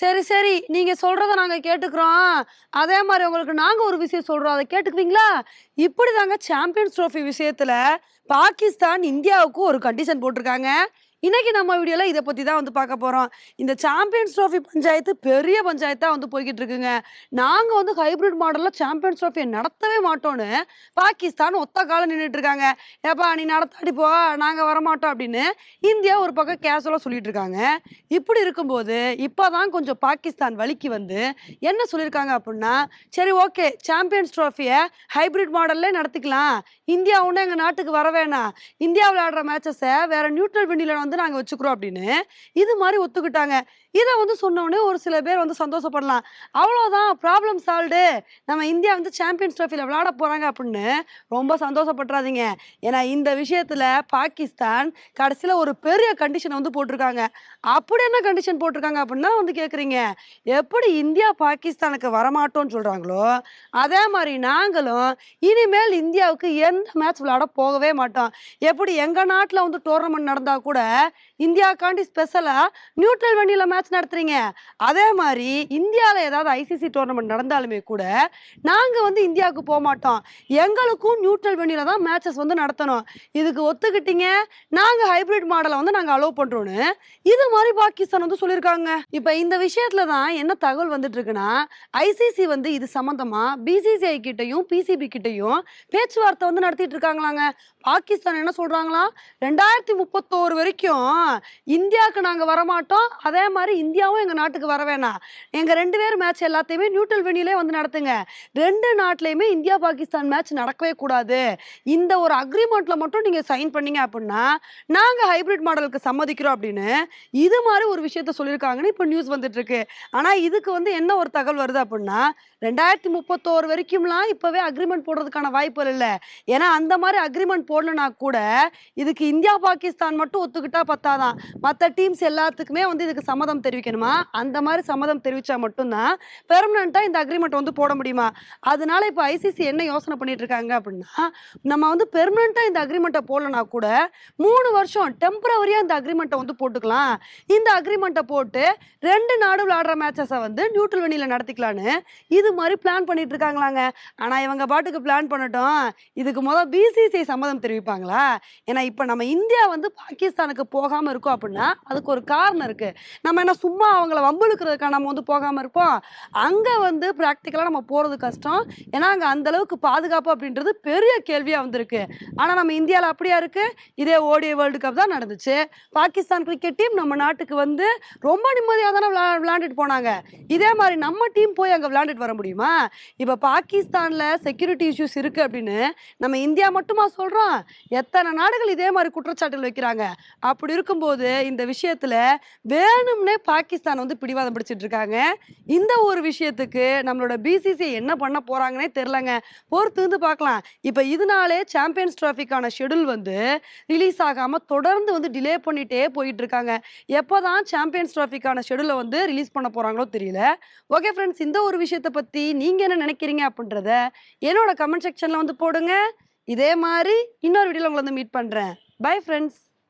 சரி சரி. நீங்க சொல்றத நாங்க கேட்டுக்கிறோம். அதே மாதிரி உங்களுக்கு நாங்க ஒரு விஷயம் சொல்றோம். அதை கேட்டுக்குவீங்களா? இப்படி தாங்க சாம்பியன்ஸ் ட்ரோஃபி விஷயத்துல பாகிஸ்தான் இந்தியாவுக்கு ஒரு கண்டிஷன் போட்டிருக்காங்க. இன்னைக்கு நம்ம வீடியோல இதை பத்தி தான் வந்து பார்க்க போறோம். இந்த சாம்பியன்ஸ் ட்ரோஃபி பஞ்சாயத்து பெரிய பஞ்சாயத்தா வந்து போய்கிட்டு இருக்குங்க. நாங்க வந்து ஹைபிரிட் மாடல்ல சாம்பியன்ஸ் ட்ரோஃபியை நடத்தவே மாட்டோம்னு பாகிஸ்தான் ஒத்த காலம் நின்றுட்டு இருக்காங்க. ஏப்பா நீ நடத்தாடி போ நாங்க வரமாட்டோம் அப்படின்னு இந்தியா ஒரு பக்கம் கேஷுவலாக சொல்லிட்டு இருக்காங்க. இப்படி இருக்கும்போது இப்போதான் கொஞ்சம் பாகிஸ்தான் வலிக்கு வந்து என்ன சொல்லியிருக்காங்க அப்படின்னா சரி ஓகே சாம்பியன்ஸ் ட்ரோஃபியை ஹைபிரிட் மாடல்லே நடத்திக்கலாம். இந்தியா ஒன்றும் எங்கள் நாட்டுக்கு வர வேணாம். இந்தியா விளையாடுற மேட்சஸை வேற நியூட்ரல் வெண்டியில் வந்து நாங்கள் வச்சுக்கிறோம் அப்படின்னு இது மாதிரி ஒத்துக்கிட்டாங்க. இதை வந்து சொன்னோடனே ஒரு சில பேர் வந்து சந்தோஷப்படலாம். அவ்வளோதான் ப்ராப்ளம் சால்வ்டு நம்ம இந்தியா வந்து சாம்பியன்ஸ் ட்ரோஃபியில் விளையாட போகிறாங்க அப்படின்னு ரொம்ப சந்தோஷப்பட்டுறாதீங்க. ஏன்னா இந்த விஷயத்தில் பாகிஸ்தான் கடைசியில் ஒரு பெரிய கண்டிஷனை வந்து போட்டிருக்காங்க. அப்படி என்ன கண்டிஷன் போட்டிருக்காங்க அப்படின்னா வந்து கேட்குறீங்க எப்படி இந்தியா பாகிஸ்தானுக்கு வரமாட்டோம்னு சொல்கிறாங்களோ அதே மாதிரி நாங்களும் இனிமேல் இந்தியாவுக்கு எந்த மேட்ச் விளையாட போகவே மாட்டோம். எப்படி எங்கள் நாட்டில் வந்து டோர்னமெண்ட் நடந்தால் கூட இந்தியாவுக்காண்டி ஸ்பெஷலாக நியூட்ரல் வண்டியில் மேட்ச் மேட்ச் நடத்துறீங்க. அதே மாதிரி இந்தியாவில் ஏதாவது ஐசிசி டோர்னமெண்ட் நடந்தாலுமே கூட நாங்கள் வந்து இந்தியாவுக்கு போக மாட்டோம். எங்களுக்கும் நியூட்ரல் வண்டியில் தான் மேட்சஸ் வந்து நடத்தணும். இதுக்கு ஒத்துக்கிட்டீங்க. நாங்கள் ஹைபிரிட் மாடலை வந்து நாங்கள் அலோவ் பண்ணுறோன்னு இது மாதிரி பாகிஸ்தான் வந்து சொல்லியிருக்காங்க. இப்போ இந்த விஷயத்துல தான் என்ன தகவல் வந்துட்டு இருக்குன்னா ஐசிசி வந்து இது சம்மந்தமாக பிசிசிஐ கிட்டையும் பிசிபி கிட்டையும் பேச்சுவார்த்தை வந்து நடத்திட்டு இருக்காங்களாங்க பாகிஸ்தான் என்ன சொல்கிறாங்களா ரெண்டாயிரத்தி முப்பத்தோரு வரைக்கும் இந்தியாவுக்கு நாங்கள் வரமாட்டோம். அதே மாதிரி இந்தியாவும் எங்கள் நாட்டுக்கு வர வேணாம். எங்கள் ரெண்டு பேர் மேட்ச் எல்லாத்தையுமே நியூட்ரல் வெனிலே வந்து நடத்துங்க. ரெண்டு நாட்டிலையுமே இந்தியா பாகிஸ்தான் மேட்ச் நடக்கவே கூடாது. இந்த ஒரு அக்ரிமெண்ட்டில் மட்டும் நீங்கள் சைன் பண்ணீங்க அப்படின்னா நாங்கள் ஹைபிரிட் மாடலுக்கு சம்மதிக்கிறோம் அப்படின்னு இது மாதிரி ஒரு விஷயத்த சொல்லியிருக்காங்கன்னு இப்போ நியூஸ் வந்துட்டுருக்கு. ஆனால் இதுக்கு வந்து என்ன ஒரு தகவல் வருது அப்படின்னா ரெண்டாயிரத்தி முப்பத்தோரு வரைக்கும்லாம் இப்போவே அக்ரிமெண்ட் போடுறதுக்கான வாய்ப்புகள் இல்லை. ஏன்னா அந்த மாதிரி அக்ரிமெண்ட் போடலனா கூட இதுக்கு இந்தியா பாகிஸ்தான் மட்டும் ஒத்துக்கிட்டா பத்தாதான். மற்ற டீம்ஸ் எல்லாத்துக்குமே வந்து இதுக்கு சம்மதம் தெரிவிக்கணுமா? அந்த மாதிரி சம்மதம் தெரிவிச்சா மட்டும்தான் பெர்மனண்ட்டாக இந்த அக்ரிமெண்ட் வந்து போட முடியுமா? அதனால இப்போ ஐசிசி என்ன யோசனை பண்ணிட்டு இருக்காங்க அப்படின்னா நம்ம வந்து பெர்மனண்ட்டாக இந்த அக்ரிமெண்ட்டை போடலனா கூட மூணு வருஷம் டெம்பரவரியாக இந்த அக்ரிமெண்ட்டை வந்து போட்டுக்கலாம். இந்த அக்ரிமெண்ட்டை போட்டு ரெண்டு நாடு விளாடுற மேட்சஸை வந்து நியூட்ரல் வெனியில் நடத்திக்கலான்னு இது மாதிரி பிளான் பண்ணிட்டு இருக்காங்களாங்க ஆனால் இவங்க பாட்டுக்கு பிளான் பண்ணட்டும். இதுக்கு முதல் பிசிசிஐ சம்மதம் தெரிவிப்பாங்களா? ஏன்னா இப்போ நம்ம இந்தியா வந்து பாகிஸ்தானுக்கு போகாமல் இருக்கோம் அப்படின்னா அதுக்கு ஒரு காரணம் இருக்குது நம்ம என்ன சும்மா அவங்கள வம்பிழுக்கிறதுக்காக நம்ம வந்து போகாமல் இருப்போம். அங்கே வந்து ப்ராக்டிக்கலாக நம்ம போகிறது கஷ்டம். ஏன்னா அங்கே அந்த அளவுக்கு பாதுகாப்பு அப்படின்றது பெரிய கேள்வியாக வந்திருக்கு. ஆனால் நம்ம இந்தியாவில் அப்படியா இருக்குது இதே ஓடிஐ வேர்ல்டு கப் தான் நடந்துச்சு. பாகிஸ்தான் கிரிக்கெட் டீம் நம்ம நாட்டுக்கு வந்து ரொம்ப நிம்மதியாக தானே விளா விளையாண்டுட்டு போனாங்க. இதே மாதிரி நம்ம டீம் போய் அங்கே விளையாண்டுட்டு வர முடியுமா? இப்போ பாகிஸ்தானில் செக்யூரிட்டி இஷ்யூஸ் இருக்குது அப்படின்னு நம்ம இந்தியா மட்டுமா சொல்கிறோம் எத்தனை நாடுகள் இதே மாதிரி குற்றச்சாட்டுகள் வைக்கிறாங்க? அப்படி இருக்கும்போது இந்த விஷயத்தில் வேணும்னே பாகிஸ்தான் வந்து பிடிவாதம் பிடிச்சிட்டு இருக்காங்க இந்த ஒரு விஷயத்துக்கு நம்மளோட பிசிசி என்ன பண்ண போகிறாங்கன்னே தெரிலங்க. பொறுத்து வந்து பார்க்கலாம் இப்போ இதனாலே சாம்பியன்ஸ் ட்ராஃபிக்கான ஷெடியூல் வந்து ரிலீஸ் ஆகாமல் தொடர்ந்து வந்து டிலே பண்ணிட்டே போயிட்டு இருக்காங்க எப்போ தான் சாம்பியன்ஸ் ட்ராஃபிக்கான ஷெடியூலை வந்து ரிலீஸ் பண்ண போகிறாங்களோ தெரியல. ஓகே ஃப்ரெண்ட்ஸ் இந்த ஒரு விஷயத்தை பற்றி நீங்கள் என்ன நினைக்கிறீங்க அப்படின்றத என்னோட கமெண்ட் செக்ஷனில் வந்து போடுங்க. இதே மாதிரி இன்னொரு வீடியோவில் உங்களை வந்து மீட் பண்ணுறேன் பை ஃப்ரெண்ட்ஸ்